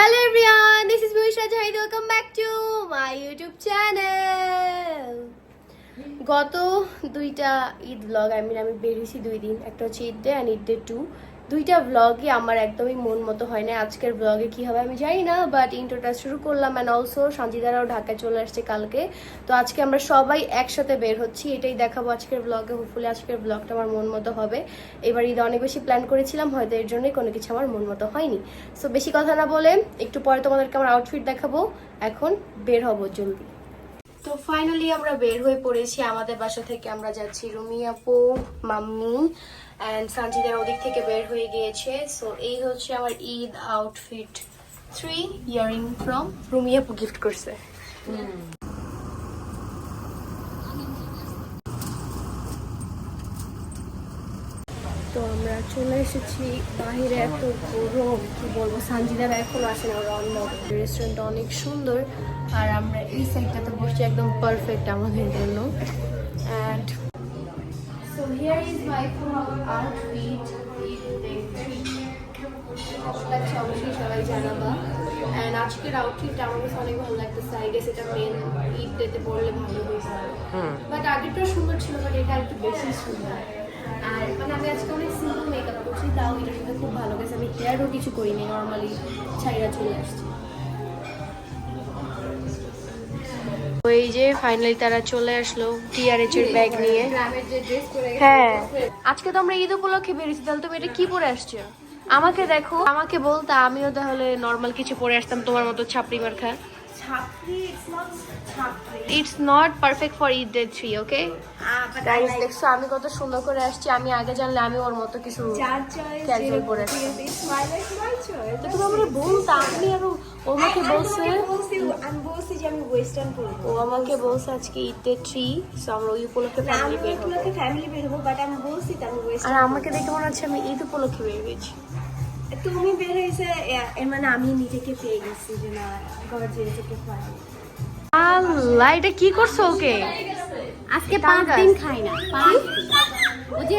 Hello everyone, this is Bhushra Jahid. Welcome back to my YouTube channel. গত দুইটা Eid blog আমি আমি বেরিয়েছি দুই দিন একটা হচ্ছে Eid day and Eid day two দুইটা ব্লগই আমার একদমই মন মতো হয় না আজকের ব্লগে কি হবে আমি জানি না বাট ইন্টারটা শুরু করলাম অ্যান্ড অলসো সঞ্জিদারাও ঢাকায় চলে আসছে কালকে। তো আজকে আমরা সবাই একসাথে বের হচ্ছি, এটাই দেখাবো আজকের ব্লগে হোপফুলি আজকের ব্লগটা আমার মন মতো হবে। এবার ঈদে অনেক বেশি প্ল্যান করেছিলাম, হয়তো এর জন্যই কোনো কিছু আমার মন মতো হয়নি। সো বেশি কথা না বলে একটু পরে তোমাদেরকে আমার আউটফিট দেখাবো। এখন বের হব জলদি। তো ফাইনালি আমরা বের হয়ে পড়েছি আমাদের বাসা থেকে। আমরা যাচ্ছি রুমি আপু মাম্মি অ্যান্ড সানজিদার ওদিক থেকে বের হয়ে গিয়েছে। সো এই হচ্ছে আমার Eid outfit three earring from Rumi আপু গিফট করছে। তো আমরা চলে এসেছি বাহিরে এত গরম, কি বলব, সানজিদারা এখন আসে না, ওরা অন্য। রেস্টুরেন্টটা অনেক সুন্দর, আর আমরা এই সাইডটাতে বসছি, একদম পারফেক্ট আমাদের জন্য। অ্যান্ড মাই আউটফিট লাগছে অবশ্যই সবাই জানাবা অ্যান্ড আজকের আউটফিটটা আমার কাছে অনেক ভালো লাগতেছে আই গেস এটা মেন ঈদ ডেতে পড়লে ভালো হয়েছে বাট আগেরটা সুন্দর ছিল বাট এটা একটু বেশি সুন্দর। আর মানে আমি আজকে অনেক সিম্পল মেকআপ করছি তাও এটার সাথে খুব ভালো গেছে আমি হেয়ারও কিছু করিনি নর্মালি ছাইরা চলে আসছি। এই যে ফাইনালি তারা চলে আসলো টিআরএচ এর ব্যাগ নিয়ে। হ্যাঁ। আজকে তো আমরা ঈদ উপলক্ষে বেরিয়েছি তাহলে তুমি এটা কি পরে আসছো? আমাকে দেখো আমাকে বলতে আমিও তাহলে নর্মাল কিছু পরে আসতাম তোমার মতো ছাপড়ি মার্খা it's not perfect for Eid day three okay guys দেখছ আমি কত সুন্দর করে আসছি আমি আগে জানলে আমি ওর মতো কিছু ক্যাজুয়াল পরে আসছি তো তুমি আমাকে বলতা আমি আরও ও আমাকে বলছে। ও আমাকে বলছে আজকে ঈদ ডে থ্রি সো আমরা ওই উপলক্ষে ফ্যামিলি বের হব। আর আমাকে দেখে মনে হচ্ছে আমি ঈদ উপলক্ষে বের হয়েছি। তুমি বের হয়েছে এর মানে আমি নিজেকে পেয়ে গেছি যে না গর্জিয়াস একটু খাই আল্লাহ এটা কি করছ ওকে? আজকে পাঁচ দিন খাই না। পাঁচ যে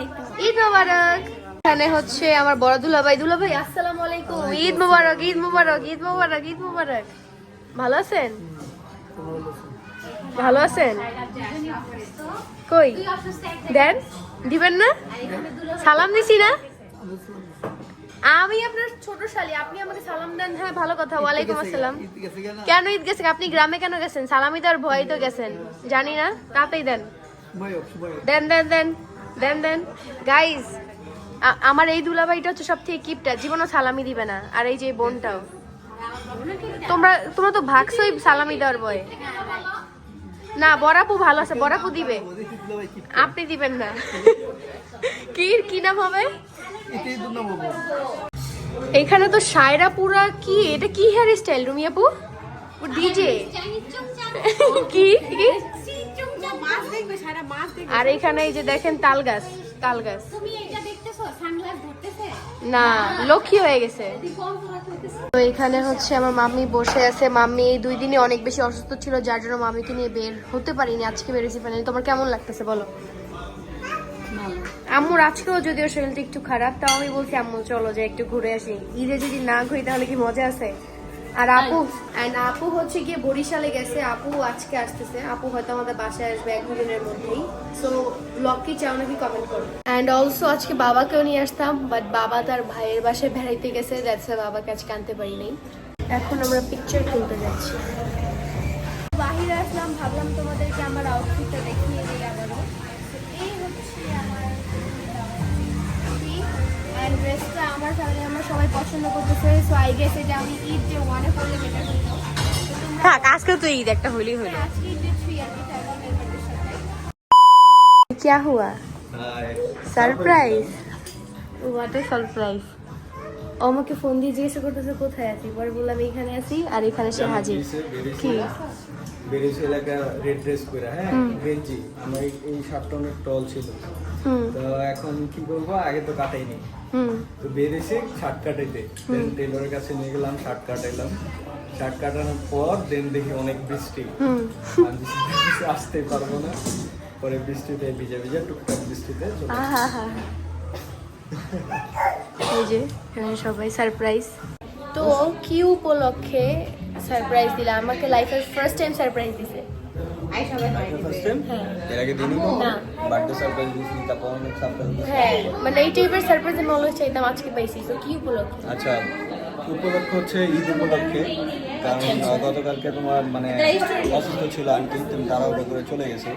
দেখতে ঈদ মোবারক। এখানে হচ্ছে আমার বড় দুলাভাই। দুলাভাই আসসালামু আলাইকুম। ঈদ মোবারক ঈদ মোবারক ঈদ মোবারক ঈদ মোবারক। ভালো আছেন? ভালো আছেন? কই? দেন দিবেন না? সালাম দিছি না? আমি আপনার ছোট শালি আপনি আমাকে সালাম দেন। হ্যাঁ ভালো কথা ওয়ালাইকুম আসসালাম। কেন ঈদ গেছে আপনি গ্রামে কেন গেছেন? সালামি তো আর ভয় তো গেছেন। জানি না তাতেই দেন। দেন দেন দেন দেন দেন। গাইজ আমার এই দুলাভাইটা হচ্ছে সব থেকে কিপটা জীবনও সালামি দিবে না। আর এই যে বোনটাও। তোমরা তোমরা তো ভাগছই সালামি দেওয়ার ভয়ে। না বরাপু ভালো আছে বরাপু দিবে। আপনি দিবেন না। কি কি নাম হবে? এখানে তো সায়রা পুরা কি? এটা কি হেয়ার স্টাইল রুমি আপু? ডিজে কি? আর এখানে এই যে দেখেন তাল গাছ তাল গাছ। না লক্ষ্মী হয়ে গেছে। তো এখানে হচ্ছে আমার মাম্মি বসে আছে। মাম্মি এই দুই দিনে অনেক বেশি অসুস্থ ছিল যার জন্য মাম্মিকে নিয়ে বের হতে পারিনি। আজকে বেরিয়েছি ফাইনালি তোমার কেমন লাগতেছে বলো? আম্মুর আজকেও যদিও শরীরটা একটু খারাপ তাও আমি বলছি আম্মু চলো যে একটু ঘুরে আসি। ঈদে যদি না ঘুরি তাহলে কি মজা আছে? আর আপু এন্ড আপু হচ্ছে গিয়ে বরিশালে গেছে। আপু আজকে আসতেছে। আপু হয়তো আমাদের বাসায় আসবে এক দুদিনের মধ্যেই। সো ব্লগ কি চাও নাকি কমেন্ট করো? অ্যান্ড অলসো আজকে বাবাকেও নিয়ে আসতাম বাট বাবা তার ভাইয়ের বাসায় বেড়াইতে গেছে দ্যাটস বাবাকে আজকে আনতে পারি নাই। এখন আমরা পিকচার তুলতে যাচ্ছি। বাহিরে আসলাম ভাবলাম তোমাদেরকে আমার আউটফিটটা দেখিয়ে দিই আবারও। এই হচ্ছে আমার অ্যান্ড ড্রেসটা আমার ফ্যামিলি আমরা সবাই পছন্দ করতেছে সো আই গেস এটা আমি ঈদ যে ওয়ানে পড়লে বেটার হতো তো তোমরা থাক আজকে তো ঈদ একটা হলি হলো আজকে ঈদ যে থ্রি আর কি ফ্যামিলি মেম্বারদের সাথে क्या हुआ সারপ্রাইজ হোয়াট এ সারপ্রাইজ ও আমাকে ফোন দিয়ে জিজ্ঞাসা করতেছে কোথায় আছি পরে বললাম এখানে আছি আর এখানে সে হাজির কি বেরিয়েছে এলাকা রেড ড্রেস করে হ্যাঁ গেঞ্জি আমার এই- এই শার্টটা অনেক টল ছিল হুম তো এখন কি করব? আগে তো কাটাইনি হুম। তো বেরিয়েছে শার্ট কাটাইতে দেন টেলরের কাছে নিয়ে গেলাম শার্ট কাটাইলাম শার্ট কাটানোর পর দেন দেখি অনেক বৃষ্টি। আমি আসতে পারব না। পরে বৃষ্টিতে ভিজে ভিজে টুকটাক বৃষ্টিতে এই যে সবাই সারপ্রাইজ তো কি উপলক্ষে সারপ্রাইজ দিলা? আমাকে লাইফের ফার্স্ট টাইম সারপ্রাইজ দিছে। মানে এই টাইপের সারপ্রাইজ আমি অলওয়েজ চাইতাম আজকে পাইছি তো কি উপলক্ষে? আচ্ছা উপলক্ষ হচ্ছে ঈদ উপলক্ষে। কারণ গতকালকে তোমার মানে অসুস্থ ছিল আন্টি তুমি তাড়াহুড়ো করে চলে গেছে।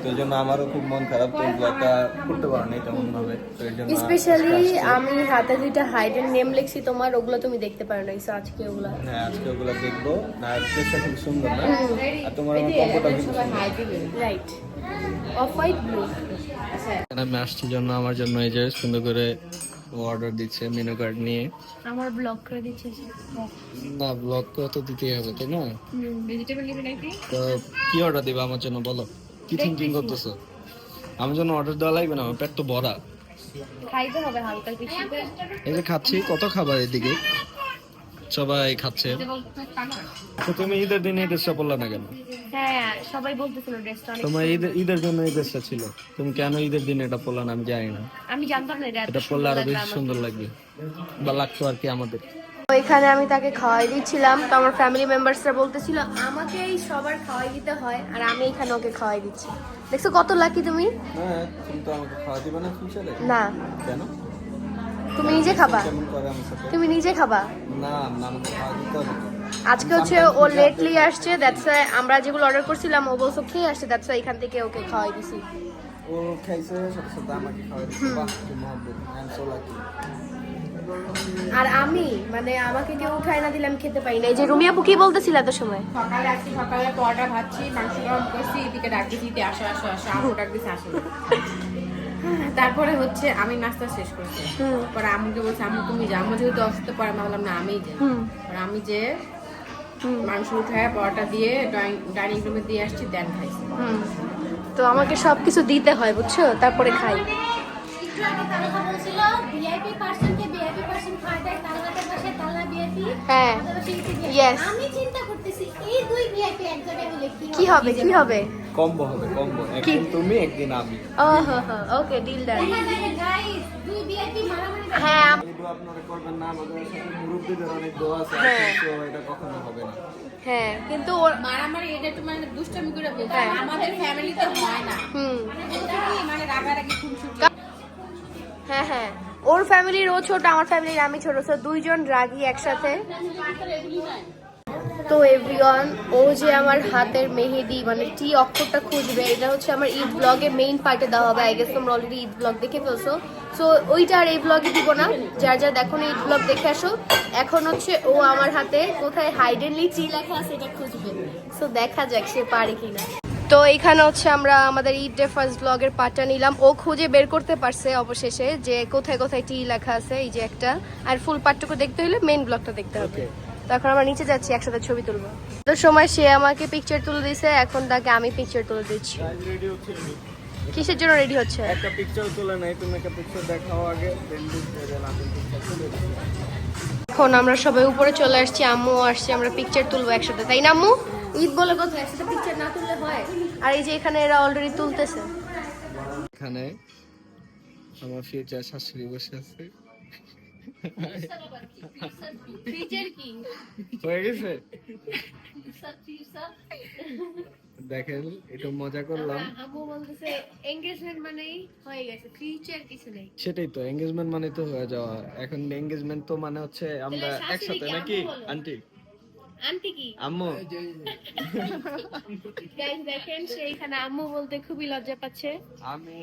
তো এই জন্য আমারও খুব মন খারাপ তো ব্লগটা করতে পারো নাই তেমন ভাবে তো এর জন্য স্পেশালি আমি হাতে দুইটা হাইডেন নেম লিখছি তোমার ওগুলো তুমি দেখতে পারো না সো আজকে ওগুলো। হ্যাঁ আজকে ওগুলো দেখব। না ড্রেসটা খুব সুন্দর না? আর তোমার কম্পোটা রাইট অফ হোয়াইট ব্লু এখানে আমি আসছি জন্য আমার জন্য এই যে সুন্দর করে অর্ডার দিচ্ছে মেনু কার্ড নিয়ে। আমার ব্লক করে দিচ্ছে না ব্লগ তো দিতেই হবে তাই না? ভেজিটেবল নিবে নাকি? তো কি অর্ডার দিবা আমার জন্য বলো? কি থিঙ্কিং করতেছো? আমার জন্য অর্ডার দেওয়া লাগবে না আমার পেট তো ভরা। খাইতে হবে হালকা কিছু। এই যে খাচ্ছি কত খাবার এদিকে? সবাই খাচ্ছে। তো তুমি ঈদের দিনে এই ড্রেসটা পরলা না কেন? হ্যাঁ সবাই বলতেছিল ড্রেসটা তোমার ঈদের ঈদের জন্য এই ড্রেসটা ছিল। তুমি কেন ঈদের দিনে এটা পরলা না আমি জানি না। আমি জানতাম না এটা পরলে আরও বেশি সুন্দর লাগবে। বা লাগতো আর কি আমাদের। ওইখানে আমি তাকে খাওয়াই দিচ্ছিলাম। তো আমার ফ্যামিলি মেম্বার্সরা বলতেছিল আমাকে এই সবার খাওয়াই দিতে হয় আর আমি এখানে ওকে খাওয়াই দিচ্ছি। দেখছ কত লাকি তুমি? হ্যাঁ তুমি তো আমাকে খাওয়া দিবে না ফিউচারে না। কেন? তুমি নিজে খাবা? তুমি নিজে খাবা? না না আমাকে খাওয়া দিতে হবে আজকে হচ্ছে ও লেটলি আসছে দ্যাটস আমরা যেগুলো অর্ডার করছিলাম ও বলছো খেয়ে আসছে দ্যাটস এখান থেকে ওকে খাওয়াই দিছি। ও খাইছে সাথে সাথে আমাকে খাওয়া দিচ্ছে বাহ কি মহব্বত আই এম সো লাকি আর আমি মানে আমাকে কেউ উঠায় না দিলে আমি খেতে পারি না। এই যে রুমিয়া কি বলতেছিল এত সময়? সকালে আসছি সকালে পরোটা ভাবছি মাংস গরম করছি এদিকে ডাক দিচ্ছি "ইতি, আসো আসো আসো আমু ডাক দিচ্ছে আসো। তারপরে হচ্ছে আমি নাস্তা শেষ করছি। হুম। পরে আম্মুকে বলছে আমি তুমি যাও। আমার যেহেতু অসুস্থ পরে আমি বললাম না আমি যে পরে আমি যে মাংস উঠায় পরোটা দিয়ে ডাইনিং রুমে দিয়ে আসছি দেন খাইছি। হুম। তো আমাকে সব কিছু দিতে হয় বুঝছ? তারপরে খাই। ভিআইপি পার্সনকে ভিআইপি পার্সন খাওয়া যায় হ্যাঁ Yes. আমি চিন্তা করতেছি এই দুই ভিআইপি এক জায়গায় কি হবে কি হবে? কম্বো হবে কম্বো। একদিন তুমি একদিন আমি। ও হো হো ওকে ডিল ডান গাইস দুই ভিআইপি মারামারি হ্যাঁ এই আপনারা করবেন না আমাদের সাথে মুরব্বীদের অনেক দোয়া আছে হ্যাঁ। কিন্তু এটা কখনো হবে না। হ্যাঁ কিন্তু ওর মারামারি এটা একটু মানে দুষ্টামি করে বলছে হ্যাঁ। আমাদের ফ্যামিলিতে হয় না। হুম। মানে রাগারাগি খুনসুটি? হ্যাঁ হ্যাঁ। ওর ফ্যামিলির ও ছোট, আমার ফ্যামিলির, আমি ছোট। তো দুইজন রাগি একসাথে। তো এভরিওয়ান ও যে আমার হাতের মেহেদি মানে টি অক্ষরটা খুঁজবে, এটা হচ্ছে আমার ঈদ ব্লগে মেইন পার্টে দেওয়া হবে। আই গেস তোমরা অলরেডি ঈদ ব্লগ দেখে ফেলছো। সো ওইটা আর এই ব্লগে দিব না। যার যার দেখো ঈদ ব্লগ দেখে আসো। এখন হচ্ছে ও আমার হাতে কোথায় হাইডেনলি টি লেখা আছে, এটা খুঁজবে। সো দেখা যাক সে পারে কিনা। তো এইখানে হচ্ছে আমরা আমাদের ঈদ ডে ফার্স্ট ব্লগের পার্টটা নিলাম। ও খুঁজে বের করতে পারছে অবশেষে যে কোথায় কোথায় টি লেখা আছে এই যে একটা। আর ফুল পার্টটুকু দেখতে হলে মেইন ব্লগটা দেখতে হবে। তো এখন আমরা নিচে যাচ্ছি একসাথে ছবি তুলবো। তো সময় সে আমাকে পিকচার তুলে দিয়েছে এখন তাকে আমি পিকচার তুলে দিচ্ছি। কিসের জন্য রেডি হচ্ছে? একটা পিকচার তুলে নাই তুমি একটা পিকচার দেখাও আগে। এখন আমরা সবাই উপরে চলে আসছি আম্মু আসছে আমরা পিকচার তুলবো একসাথে। তাই না আম্মু? ঈদ বলে কথা একসাথে পিকচার না তুললে হয়। আর এই যে এখানে এরা অলরেডি তুলতেছে। এখানে আমার ফিউচার শাশুড়ি বসে আছে। হয়ে গেছে? দেখেন একটু মজা করলাম। আম্মু বলতেছে এঙ্গেজমেন্ট মানেই হয়ে গেছে ফিউচার কিছু নেই। সেটাই তো এঙ্গেজমেন্ট মানে তো হয়ে যাওয়া। এখন এঙ্গেজমেন্ট তো মানে হচ্ছে আমরা একসাথে নাকি আন্টি আন্টি কি? আম্মু। গাইস দেখেন সে এখানে আম্মু বলতে খুবই লজ্জা পাচ্ছে। আমি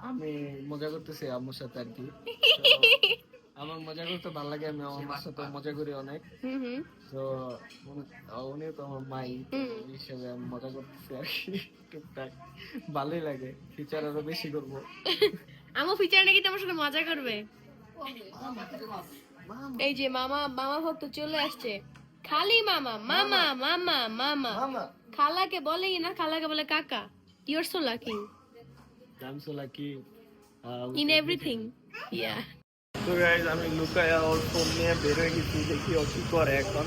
আমি মজা করতেছি আম্মুর সাথে আর কি। আমার মজা করতে ভালো লাগে আমি আমার মার সাথে মজা করি অনেক। হুম হুম। তো উনি- উনিও তো আমার মাই হিসেবে আমি মজা করতেছি আর কি। টুকটাক। ভালোই লাগে ফিচার আরও বেশি করব। আম্মু ফিচার নাকি তোমার সাথে মজা করবে? এই যে মামা মামা ভক্ত চলে আসছে। খালি মামা মামা মামা। মামা মামা। খালাকে বলেই না? খালাকে বলে কাকা। You're so lucky I'm so lucky. Uh, in everything yeah তো গাইজ আমি লুকায়া ওর ফোন নিয়ে বের হয়ে গেছি দেখি ও কি করে এখন।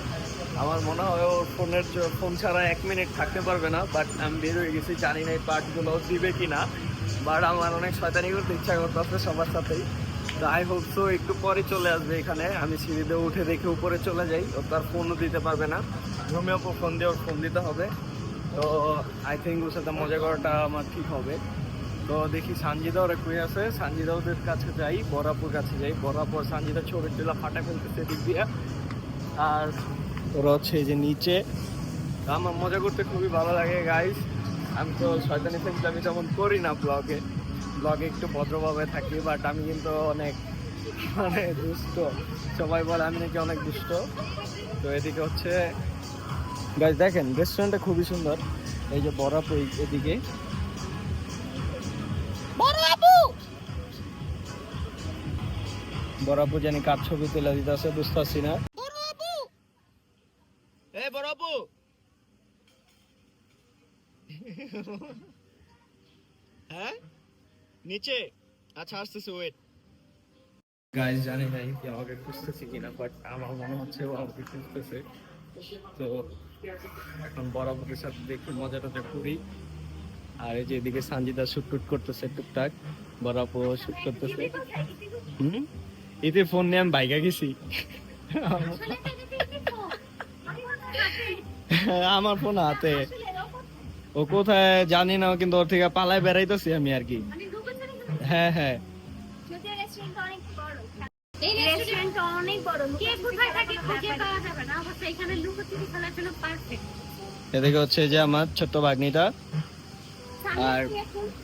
আমার মনে হয় ওর ফোনের ফোন ছাড়া এক মিনিট থাকতে পারবে না বাট আমি বের হয়ে গেছি জানি না এই পার্টগুলো দিবে কি না বাট আমার অনেক শয়তানি করতে ইচ্ছা করতেছে সবার সাথেই। তো আই হোপ সো একটু পরে চলে আসবে এখানে। আমি সিঁড়িতে উঠে দেখে উপরে চলে যাই। ও তার ফোনও দিতে পারবে না। রুমিও ফোন দিয়ে ওর ফোন দিতে হবে। তো আই থিঙ্ক ওর সাথে মজা করাটা আমার ঠিক হবে। তো দেখি সানজিদা ওরা কুয়ে আছে। সানজিদা ওদের কাছে যাই, বরাপুর কাছে যাই। বরাপুর সানজিদা ছবি তুলা ফাটা ফেলতেছে দিক দিয়ে। আর ওরা হচ্ছে যে নিচে। আমার মজা করতে খুবই ভালো লাগে গাইস আমি তো শয়তানি ফেন্স আমি তেমন করি না ব্লগে ব্লগে একটু ভদ্রভাবে থাকি বাট আমি কিন্তু অনেক মানে দুষ্ট। সবাই বলে আমি নাকি অনেক দুষ্ট। তো এদিকে হচ্ছে গাইস দেখেন রেস্টুরেন্টটা খুবই সুন্দর। এই যে বরফ এই এদিকে। বরাবু জানি কার ছবি তুলে দিতে আছে বুঝতে পারছি না এ বরাবু হ্যাঁ নিচে। আচ্ছা আসতেছে ওয়েট গাইস জানি নাই যে আমাকে খুঁজতেছে কিনা বাট আমার মনে হচ্ছে ও আমাকে খুঁজতেছে। তো এখন বরাবরের সাথে দেখি মজাটা করি। আর এই যে এদিকে সানজিদা শুট টুট করতেছে টুকটাক বরাবর শুট করতেছে। হুম? এতে ফোন নিয়ে আমি বাইকা গেছি। আমার ফোন হাতে। ও কোথায় জানি না কিন্তু ওর থেকে পালায় বেড়াইতেছি আমি আর কি। হ্যাঁ হ্যাঁ। এই রেস্টুরেন্টটা অনেক বড় কে কোথায় থাকে খুঁজে পাওয়া যাবে না। অবশ্য এখানে লুকোচুরি খেলার জন্য পারফেক্ট এদিকে হচ্ছে যে আমার ছোট্ট ভাগ্নিটা। আর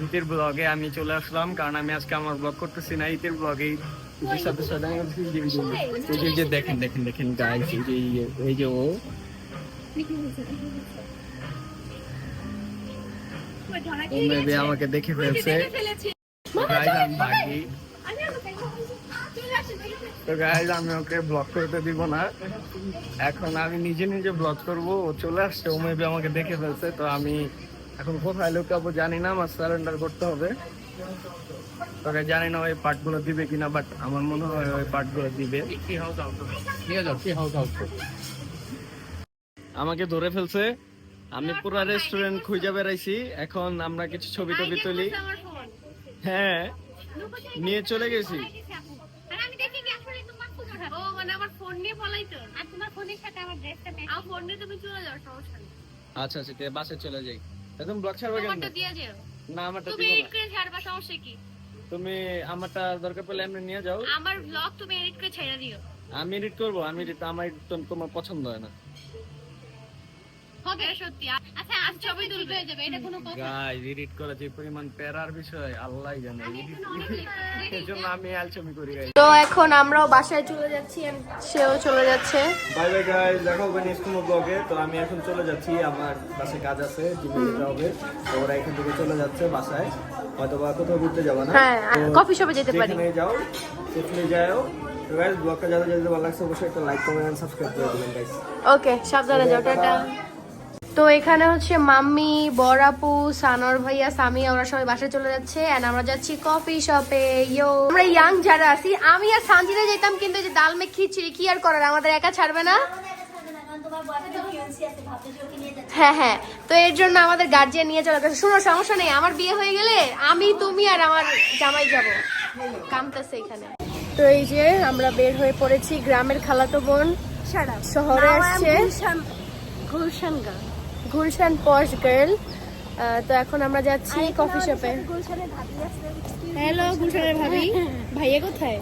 ইতির ব্লগে আমি চলে আসলাম কারণ আমি আজকে আমার ব্লগ করতেছি না। ইতির ব্লগে সাথে সাথে আমি যে এই যে- দেখেন দেখেন দেখেন গাইস এই যে এই যে ও। ও আমাকে দেখে ফেলছে। তো গাইস আমি ওকে ব্লগ করতে দিব না। এখন আমি নিজে নিজে ব্লগ করব ও চলে আসছে ও মেবি আমাকে দেখে ফেলছে তো আমি এখন কোথায় লুকাবো জানি না আমার সারেন্ডার করতে হবে। তোকে জানি না ওই পার্টগুলো দিবে কিনা বাট আমার মনে হয় ওই পার্টগুলো দিবে। আমাকে ধরে ফেলছে। আমি পুরো রেস্টুরেন্ট খুঁজে বেড়াইছি এখন আমরা কিছু ছবি টবি তুলি। হ্যাঁ নিয়ে চলে গেছি। মানে আমার ফোন নিয়ে পলাইতো আর তোমার ফোনের সাথে আমার ড্রেসটা ম্যাচ আমার ফোন নিয়ে তুমি চলে যাও সমস্যা নেই। আচ্ছা আচ্ছা বাসে চলে যাই। একদম ব্লগ ছাড়বে কেন? না আমারটা তুমি এডিট করে ছাড়বা সমস্যা কি? তুমি আমারটা দরকার পড়লে এমনি নিয়ে যাও। আমার ব্লগ তুমি এডিট করে ছেড়ে দিও। আমি এডিট করব আমি edit- আমার তো তোমার পছন্দ হয় না। হবে। সত্যি। আচ্ছা আজ ছবি তুলবে। হয়ে যাবে এটা কোনো কথা। গাইস এডিট করা যে পরিমাণ প্যারার বিষয় আল্লাহ জানে। edit এর জন্য আমি আলছমি করি গাইস তো এখন আমরাও বাসায় চলে যাচ্ছি সেও চলে যাচ্ছে। বাই বাই গাইস দেখা হবে নেক্সট কোনো ব্লগে তো আমি এখন চলে যাচ্ছি। আমার বাসায় কাজ আছে জিমে যেতে হবে। তো ওরা এখান থেকে চলে যাচ্ছে বাসায়। হয়তো বা কোথাও ঘুরতে যাব না। হ্যাঁ, shop এ যেতে পারি। যেখানে যাও সেখানে যাও। তো গাইস ব্লগটা যাদের যাদের ভালো লাগছে অবশ্যই একটা লাইক কমেন্ট সাবস্ক্রাইব করে দিবেন গাইস ওকে সাবধানে যাও টাটা। তো এখানে হচ্ছে মাম্মি বড়াপু সানর ভাইয়া সামি আমরা সবাই বাসায় চলে যাচ্ছে। এন্ড আমরা যাচ্ছি কফি শপে ইয়ো আমরা ইয়াং যারা আছি আমি আর সানজিদা যেতাম কিন্তু এই যে ডাল মে খিচড়ি কি আর করার? আমাদের একা ছাড়বে না। হ্যাঁ হ্যাঁ। তো এর জন্য আমাদের গার্জিয়ান নিয়ে চলে গেছে। শুনো সমস্যা নেই আমার বিয়ে হয়ে গেলে আমি তুমি আর আমার জামাই যাব। কামতেছে এখানে। তো এই যে আমরা বের হয়ে পড়েছি গ্রামের খালাতো বোন। শহরে আসছে। গুলশান পশ গার্ল তো এখন আমরা যাচ্ছি কফি শপে। হ্যালো গুলশানের ভাবি। ভাইয়া কোথায়?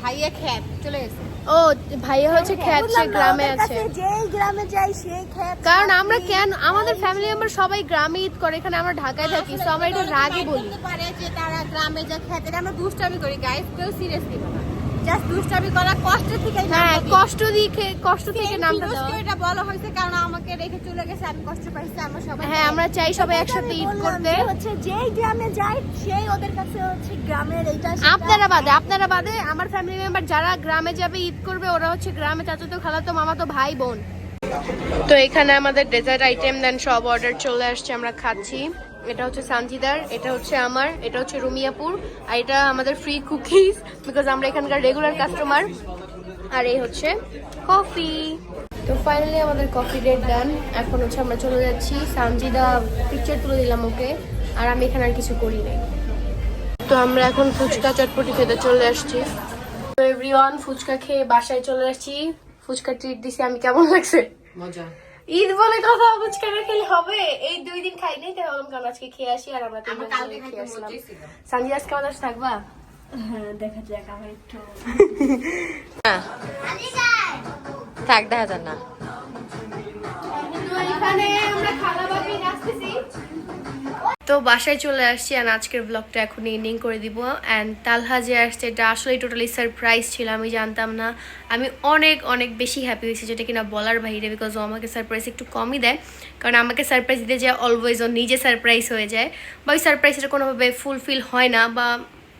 ভাইয়া খ্যাপ চলে গেছে। ও ভাইয়া হচ্ছে খ্যাত সে গ্রামে আছে। যেই গ্রামে যাই সেই খেত কারণ আমরা কেন আমাদের ফ্যামিলি মেম্বার সবাই গ্রামে ঈদ করে এখানে আমরা ঢাকায় থাকি তো আমরা এটা রাগে বলি। বলতে পারে যে তারা গ্রামে যা খেতে আমরা দুষ্টামি করি গাইস কেউ সিরিয়াস নিবে না। জাস্ট দুষ্টামি করা কষ্ট থেকে হ্যাঁ কষ্ট দিকে কষ্ট থেকে নামটা দেওয়া। এটা বলা হয়েছে কারণ আমাকে রেখে চলে গেছে আমি কষ্ট পাইছি আমরা সবাই হ্যাঁ আমরা চাই সবাই একসাথে ঈদ করতে। হচ্ছে যেই গ্রামে যাই সেই ওদের কাছে হচ্ছে গ্রামের এইটা আপনারা বাদে আপনারা বাদে আমার ফ্যামিলি মেম্বার যারা গ্রামে যাবে ঈদ করবে ওরা হচ্ছে গ্রামে চাচাতো খালাতো মামাতো ভাই বোন। তো এখানে আমাদের ডেজার্ট আইটেম দেন সব অর্ডার চলে আসছে, আমরা খাচ্ছি। এটা হচ্ছে সানজিদার, এটা হচ্ছে আমার, এটা হচ্ছে রুমিয়াপুর, আর এটা আমাদের ফ্রি কুকিজ বিকজ আমরা এখানকার রেগুলার কাস্টমার আর এই হচ্ছে কফি তো ফাইনালি আমাদের কফি ডেট ডান এখন হচ্ছে আমরা চলে যাচ্ছি, সানজিদা পিকচার তুলে দিলাম ওকে, আর আমি এখানে আর কিছু করি নাই। তো আমরা এখন ফুচকা চটপটি খেতে চলে আসছি। তো এভরিওয়ান ফুচকা খেয়ে বাসায় চলে আসছি। ফুচকা ট্রিট দিছি আমি কেমন লাগছে? মজা। ঈদ বলে কথা ফুচকা না খেলে হবে? এই দুই দিন খাই নাই তাই ভাবলাম কারণ আজকে খেয়ে আসি আর আমরা মিলে খেয়ে আসলাম। সানজি আজকে আমাদের সাথে থাকবা? হ্যাঁ দেখা যাক আমার একটু। থাক দেখা যান না। এখানে আমরা খালা বাবি নাচতেছি তো বাসায় চলে আসছি আর আজকের ব্লগটা এখন এন্ডিং করে দিব। অ্যান্ড তালহা যে আসছে, এটা আসলে টোটালি সারপ্রাইজ ছিল, আমি জানতাম না। আমি অনেক অনেক বেশি হ্যাপি হয়েছি, যেটা কিনা বলার বাইরে বিকজ ও আমাকে সারপ্রাইজ একটু কমই দেয়। কারণ আমাকে সারপ্রাইজ দিতে যায় অলওয়েজ ও নিজে সারপ্রাইজ হয়ে যায়। বা ওই সারপ্রাইজটা কোনোভাবে ফুলফিল হয় না, বা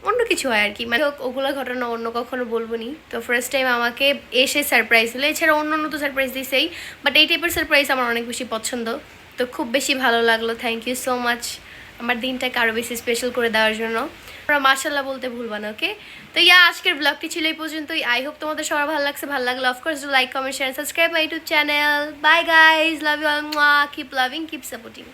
অন্য কিছু হয় আর কি। মানে ওগুলো ঘটনা অন্য কখনো বলব নি তো ফার্স্ট টাইম আমাকে এসে সারপ্রাইজ হলো। এছাড়া অন্য অন্য তো সারপ্রাইজ দিছেই বাট এই টাইপের সারপ্রাইজ আমার অনেক বেশি পছন্দ। তো খুব বেশি ভালো লাগল। থ্যাংক ইউ সো মাচ আমার দিনটাকে আরও বেশি স্পেশাল করে দেওয়ার জন্য। আমরা মার্শাল্লাহ বলতে ভুলবা না ওকে তো ইয়া, আজকের ব্লগটি ছিল এই পর্যন্তই। আই হোপ তোমাদের সবার ভালো লাগছে। ভালো লাগলে of course like comment share subscribe my YouTube channel bye guys love you all keep loving keep supporting